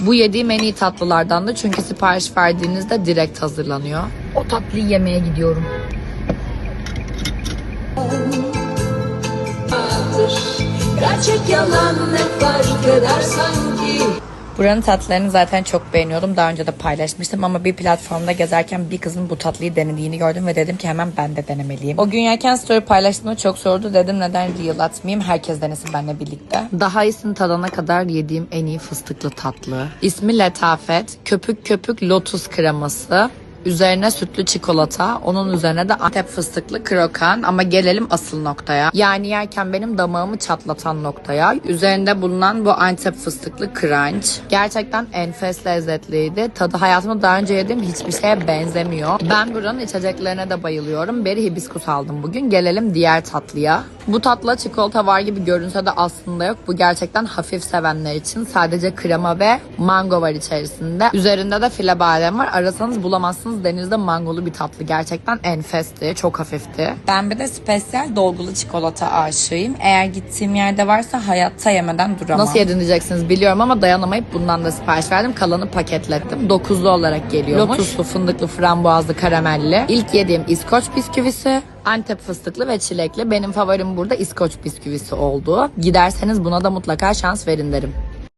Bu yediğim en iyi tatlılardan da çünkü sipariş verdiğinizde direkt hazırlanıyor. O tatlıyı yemeye gidiyorum. Gerçek yalan ne fark eder sanki Buranın tatlılarını zaten çok beğeniyordum. Daha önce de paylaşmıştım ama bir platformda gezerken bir kızın bu tatlıyı denediğini gördüm ve dedim ki hemen ben de denemeliyim. O gün yerken story paylaştığımda çok sordu. Dedim neden reel atmayayım? Herkes denesin benimle birlikte. Daha iyisini tadana kadar yediğim en iyi fıstıklı tatlı. İsmi Letafet. Köpük köpük lotus kreması. Üzerine sütlü çikolata, onun üzerine de Antep fıstıklı krokan ama gelelim asıl noktaya. Yani yerken benim damağımı çatlatan noktaya. Üzerinde bulunan bu Antep fıstıklı crunch. Gerçekten enfes lezzetliydi. Tadı hayatımda daha önce yediğim hiçbir şeye benzemiyor. Ben buranın içeceklerine de bayılıyorum. Beri hibiskus aldım bugün. Gelelim diğer tatlıya. Bu tatlı çikolata var gibi görünse de aslında yok. Bu gerçekten hafif sevenler için. Sadece krema ve mango var içerisinde. Üzerinde de file badem var. Arasanız bulamazsınız. Denizde mangolu bir tatlı. Gerçekten enfesti. Çok hafifti. Ben bir de spesiyel dolgulu çikolata aşığıyım. Eğer gittiğim yerde varsa hayatta yemeden duramam. Nasıl yedin diyeceksiniz biliyorum ama dayanamayıp bundan da sipariş verdim. Kalanı paketlettim. Dokuzlu olarak geliyormuş. Lotuslu, fındıklı, frambuazlı, karamelli. İlk yediğim İskoç bisküvisi. Antep fıstıklı ve çilekli. Benim favorim burada İskoç bisküvisi oldu. Giderseniz buna da mutlaka şans verin derim.